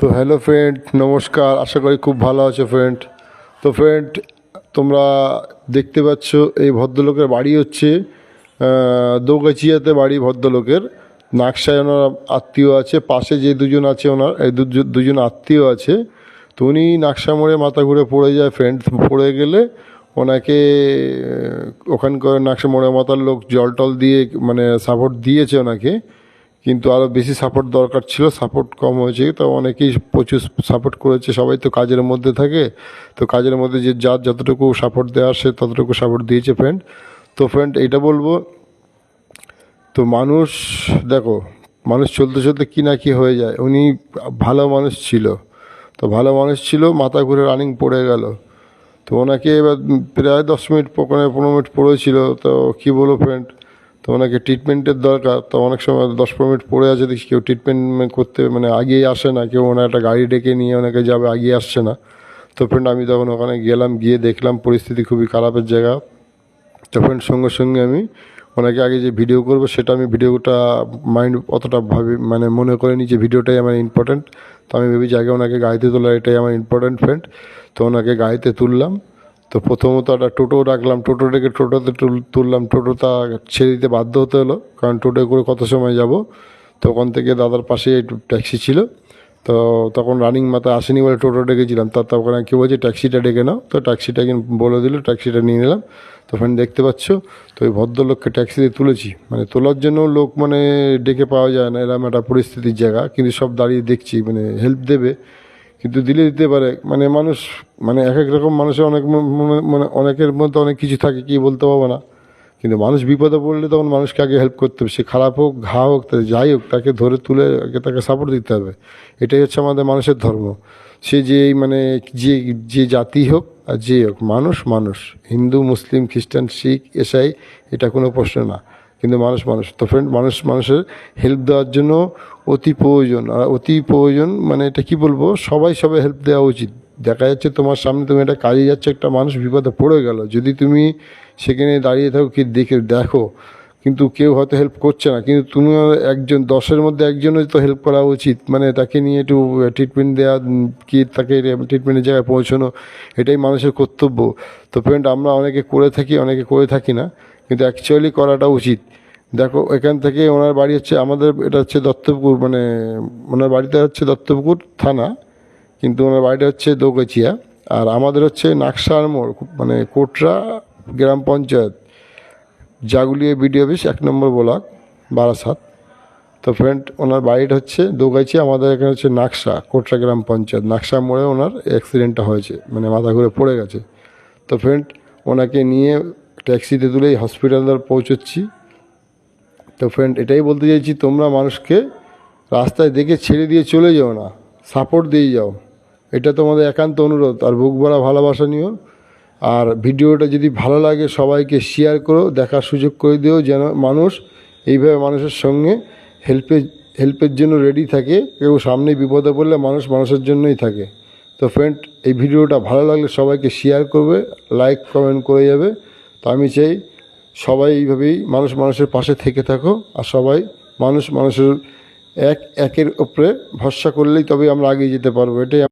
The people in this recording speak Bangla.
তো হ্যালো ফ্রেন্ড নমস্কার, আশা করি খুব ভালো আছো ফ্রেন্ড তো ফ্রেন্ড তোমরা দেখতে পাচ্ছ এই ভদ্রলোকের বাড়ি হচ্ছে দোগাছিয়াতে বাড়ি ভদ্রলোকের। নাকশায় ওনার আত্মীয় আছে, পাশে যে দুজন আছে ওনার, এই দুজ- দুজন আত্মীয় আছে। তো উনি নাকশা মোড়ে মাথা ঘুরে পড়ে যায় ফ্রেন্ড পড়ে গেলে ওনাকে ওখানকার নাকশা মোড়ে মাথার লোক জল টল দিয়ে মানে সাপোর্ট দিয়েছে ওনাকে। কিন্তু আরও বেশি সাপোর্ট দরকার ছিল সাপোর্ট কম হয়েছে, তো অনেকেই প্রচুর সাপোর্ট করেছে, সবাই তো কাজের মধ্যে থাকে, তো কাজের মধ্যে যে যার যতটুকু সাপোর্ট দেওয়ার সে ততটুকু সাপোর্ট দিয়েছে ফ্রেন্ড তো ফ্রেন্ড এইটা বলব, তো মানুষ, দেখো, মানুষ চলতে চলতে কী না কী হয়ে যায়, উনি ভালো মানুষ ছিল, তো ভালো মানুষ ছিল, মাথা ঘুরে রানিং পড়ে গেল, তো ওনাকে এবার প্রায় দশ মিনিট, পনেরো মিনিট পড়েছিল, তো কী বলব ফ্রেন্ড তো ওনাকে ট্রিটমেন্টের দরকার। তো অনেক সময় দশ পনেরো মিনিট পড়ে আছে, দেখি কেউ ট্রিটমেন্ট করতে মানে আগিয়ে আসে না, কেউ ওনার একটা গাড়ি ডেকে নিয়ে ওনাকে যাবে, আগিয়ে আসছে না। তো ফ্রেন্ড আমি তখন ওখানে গেলাম, গিয়ে দেখলাম, পরিস্থিতি খুবই খারাপের জায়গা। তো ফ্রেন্ড সঙ্গে সঙ্গে আমি ওনাকে আগে যে ভিডিও করব, সেটা আমি ভিডিওটা মাইন্ড অতটা ভাবি মানে মনে করিনি যে ভিডিওটাই আমার ইম্পর্ট্যান্ট তো আমি ভেবেছি আগে ওনাকে গাড়িতে তোলা এটাই আমার ইম্পর্ট্যান্ট ফ্রেন্ড তো ওনাকে গাড়িতে তুললাম। তো প্রথমত একটা টোটো রাখলাম, টোটো ডেকে টোটোতে তুল- তুললাম। টোটোটা ছেড়ে দিতে বাধ্য হতে হলো, কারণ টোটো করে কত সময় যাব? তো ওখান থেকে দাদার পাশে ট্যাক্সি ছিল। তো তখন রানিং মাথা আসেনি বলে টোটো ডেকেছিলাম। তার ওখানে কেউ বলছে, ট্যাক্সিটা ডেকে নাও। তো ট্যাক্সিটা বলে দিল, ট্যাক্সিটা নিয়ে নিলাম। তো ওখানে দেখতে পাচ্ছ, তো ওই ভদ্রলোককে ট্যাক্সিতে তুলেছি। মানে তোলার জন্য লোক মানে ডেকে পাওয়া যায় না এরকম একটা পরিস্থিতির জায়গা। কিন্তু সব দাঁড়িয়ে দেখছি মানে হেল্প দেবে। কিন্তু দিলে দিতে পারে। মানে মানুষ মানে এক এক রকম মানুষের অনেক মানে অনেকের মধ্যে অনেক কিছু থাকে, কি বলতে পারব না। কিন্তু মানুষ বিপদে পড়লে তখন মানুষকে আগে হেল্প করতে হবে। সে খারাপ হোক, ঘা হোক তা যাই হোক, তাকে ধরে তুলে আগে তাকে সাপোর্ট দিতে হবে। এটাই হচ্ছে আমাদের মানুষের ধর্ম। সে যে মানে যে যে জাতি হোক আর যে হোক, মানুষ মানুষ। হিন্দু, মুসলিম, খ্রিস্টান, শিখ এসাই এটা কোনো প্রশ্ন না। কিন্তু মানুষ মানুষ। তো ফ্রেন্ড মানুষ, মানুষের হেল্প দেওয়ার জন্য অতি প্রয়োজন। আর অতি প্রয়োজন মানে এটা কি বলব? সবাই সবাই হেল্প দেওয়া উচিত। দেখা যাচ্ছে তোমার সামনে তুমি একটা কাজে যাচ্ছে, একটা মানুষ বিপদে পড়ে গেল। যদি তুমি সেখানে দাঁড়িয়ে থাকো, কি দেখে দেখো। কিন্তু কেউ হয়তো হেল্প করছে না। কিন্তু তুমি একজন, দশের মধ্যে একজনের তো হেল্প করা উচিত। মানে তাকে নিয়ে একটু ট্রিটমেন্ট দেওয়া কি তাকে ট্রিটমেন্টের জায়গায় পৌঁছানো, এটাই মানুষের কর্তব্য। তো ফ্রেন্ড আমরা অনেকে করে থাকি, অনেকে করে থাকি না। কিন্তু অ্যাকচুয়ালি করাটা উচিত। দেখো, এখান থেকে ওনার বাড়ি হচ্ছে, আমাদের এটা হচ্ছে দত্তপুকুর মানে ওনার বাড়িতে হচ্ছে দত্তপুকুর থানা, কিন্তু ওনার বাড়িটা হচ্ছে দৌগাছিয়া আর আমাদের হচ্ছে নাকসার মোড় মানে কোটরা গ্রাম পঞ্চায়েত, জাগুলিয়া বিডিও অফিস এক নম্বর ব্লক, বারাসাত। তো ফ্রেন্ড ওনার বাড়িটা হচ্ছে দৌগাছিয়া আমাদের এখানে হচ্ছে নাকশা কোটরা গ্রাম পঞ্চায়েত। নাকশা মোড়ে ওনার অ্যাক্সিডেন্টটা হয়েছে মানে মাথা ঘুরে পড়ে গেছে। তো ফ্রেন্ড ওনাকে নিয়ে ট্যাক্সিতে তুলেই হসপিটালে পৌঁছচ্ছি। তো ফ্রেন্ড এটাই বলতে চাইছি, তোমরা মানুষকে রাস্তায় দেখে ছেড়ে দিয়ে চলে যাও না সাপোর্ট দিয়ে যাও। এটা তোমাদের একান্ত অনুরোধ, আর বুক ভরা ভালোবাসা নিও। আর ভিডিওটা যদি ভালো লাগে, সবাইকে শেয়ার করো, দেখার সুযোগ করে দিও, যেন মানুষ এইভাবে মানুষের সঙ্গে হেল্পের হেল্পের জন্য রেডি থাকে কেউ সামনে বিপদে পড়লে মানুষ মানুষের জন্যই থাকে। তো ফ্রেন্ড এই ভিডিওটা ভালো লাগলে সবাইকে শেয়ার করবে লাইক কমেন্ট করে যাবে। তো আমি চাই সবাই এইভাবেই মানুষ মানুষের পাশে থেকে থাকো আর সবাই মানুষ মানুষের এক, একের উপরে ভরসা করলেই তবে আমরা এগিয়ে যেতে পারব। এটাই